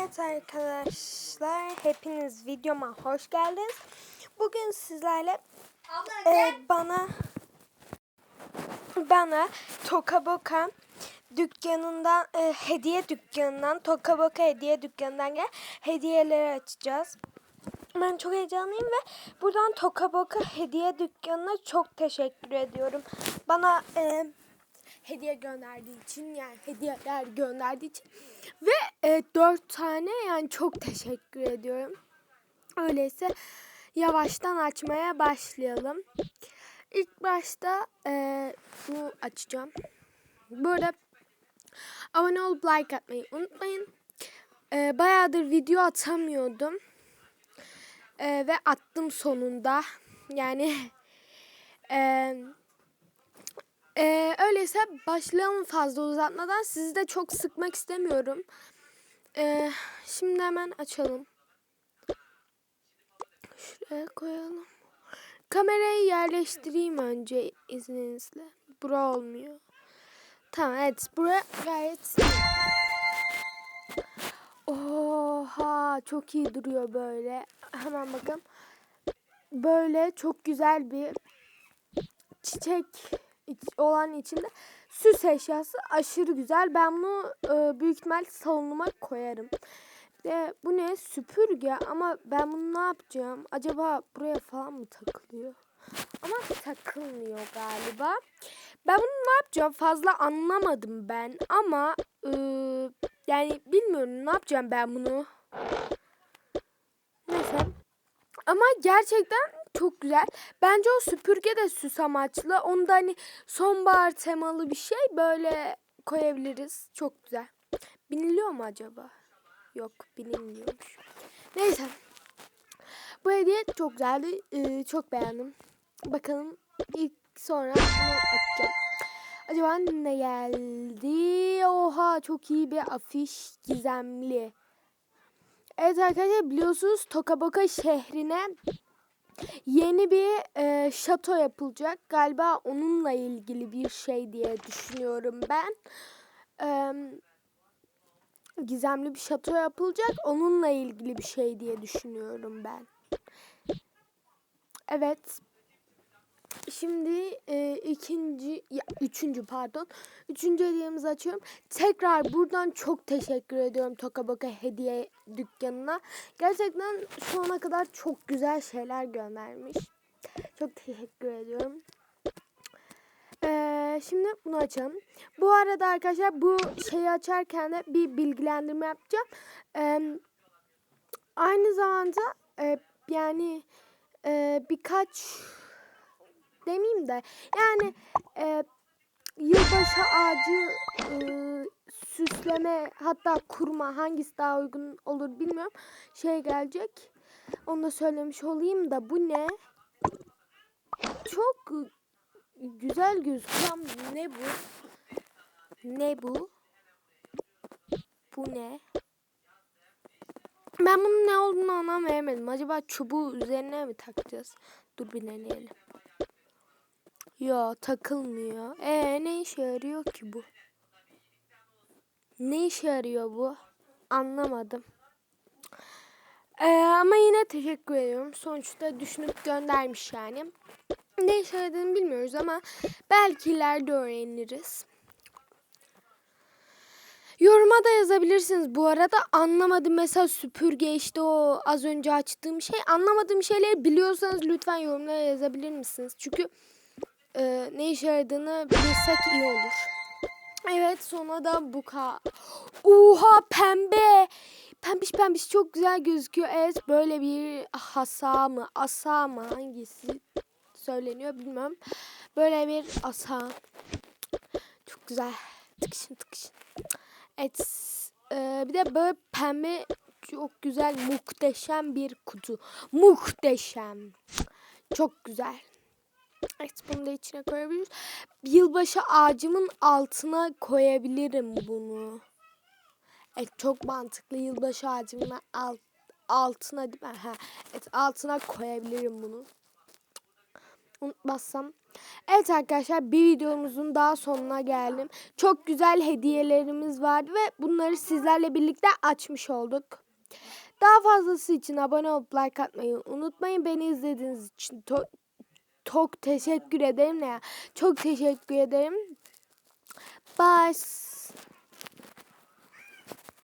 Evet arkadaşlar hepiniz videoma hoş geldiniz. Bugün sizlerle e, bana bana Toka Boka dükkanından e, hediye dükkanından Toka Boka hediye dükkanından gel hediyeleri açacağız. Ben çok heyecanlıyım ve buradan Toka Boka hediye dükkanına çok teşekkür ediyorum. Bana e, hediye gönderdiği için yani hediyeler gönderdiği için ve e, dört tane yani çok teşekkür ediyorum. Öyleyse yavaştan açmaya başlayalım. İlk başta e, bunu açacağım. Böyle abone olup like atmayı unutmayın. E, bayağıdır video atamıyordum. E, ve attım sonunda. Yani eee ee, öyleyse başlayalım fazla uzatmadan. Sizi de çok sıkmak istemiyorum. Ee, şimdi hemen açalım. Şuraya koyalım. Kamerayı yerleştireyim önce izninizle. Bura olmuyor. Tamam evet bura gayet Oha çok iyi duruyor böyle. Hemen bakın. Böyle çok güzel bir çiçek olan içinde süs eşyası aşırı güzel. Ben bunu e, büyük ihtimal salonuma koyarım. De bu ne? Süpürge ama ben bunu ne yapacağım? Acaba buraya falan mı takılıyor? Ama takılmıyor galiba. Ben bunu ne yapacağım? Fazla anlamadım ben ama e, yani bilmiyorum ne yapacağım ben bunu. Neyse. Ama gerçekten çok güzel. Bence o süpürge de süs amaçlı. Onda hani sonbahar temalı bir şey böyle koyabiliriz. Çok güzel. Biniliyor mu acaba? Yok binilmiyormuş. Neyse. Bu hediye çok güzeldi. Ee, çok beğendim. Bakalım ilk sonra bunu açacağım. Acaba ne geldi? Oha çok iyi bir afiş gizemli. Evet arkadaşlar biliyorsunuz Tokaboka şehrine yeni bir e, şato yapılacak. Galiba onunla ilgili bir şey diye düşünüyorum ben. E, gizemli bir şato yapılacak. Onunla ilgili bir şey diye düşünüyorum ben. Evet. Şimdi e, ikinci, ya, üçüncü pardon. Üçüncü hediyemizi açıyorum. Tekrar buradan çok teşekkür ediyorum Tokaboka hediye dükkanına. Gerçekten şu ana kadar çok güzel şeyler göndermiş. Çok teşekkür ediyorum. Ee, şimdi bunu açalım. Bu arada arkadaşlar bu şeyi açarken de bir bilgilendirme yapacağım. Ee, aynı zamanda e, yani e, birkaç demeyeyim de yani e, yılbaşı ağacı e, süsleme hatta kurma hangisi daha uygun olur bilmiyorum. Şey gelecek. Onu da söylemiş olayım da bu ne? Çok güzel gözüküyor ne bu? Ne bu? Bu ne? Ben bunun ne olduğunu anlam veremedim. Acaba çubuğu üzerine mi takacağız? Dur bir deneyelim. Ya takılmıyor. E ne işe yarıyor ki bu? Ne işe yarıyor bu? Anlamadım. Ee, ama yine teşekkür ediyorum. Sonuçta düşünüp göndermiş yani. Ne işe yaradığını bilmiyoruz ama belki ileride öğreniriz. Yoruma da yazabilirsiniz. Bu arada anlamadım mesela süpürge işte o az önce açtığım şey. Anlamadığım şeyleri biliyorsanız lütfen yorumlara yazabilir misiniz? Çünkü e, ne işe yaradığını bilsek iyi olur. Evet sonra da bu ka. Oha pembe. Pembiş pembiş çok güzel gözüküyor. Evet böyle bir hasa mı asa mı hangisi söyleniyor bilmiyorum. Böyle bir asa. Çok güzel. Tıkışın tıkışın. Evet. E, bir de böyle pembe çok güzel muhteşem bir kutu. Muhteşem. Çok güzel. Evet bunu da içine koyabiliriz. Yılbaşı ağacımın altına koyabilirim bunu. Evet çok mantıklı. Yılbaşı ağacımın alt, altına değil mi? Ha, evet altına koyabilirim bunu. Unutmazsam Evet arkadaşlar bir videomuzun daha sonuna geldim. Çok güzel hediyelerimiz vardı ve bunları sizlerle birlikte açmış olduk. Daha fazlası için abone olup like atmayı unutmayın. Beni izlediğiniz için çok teşekkür ederim. Ya? Çok teşekkür ederim. Bye.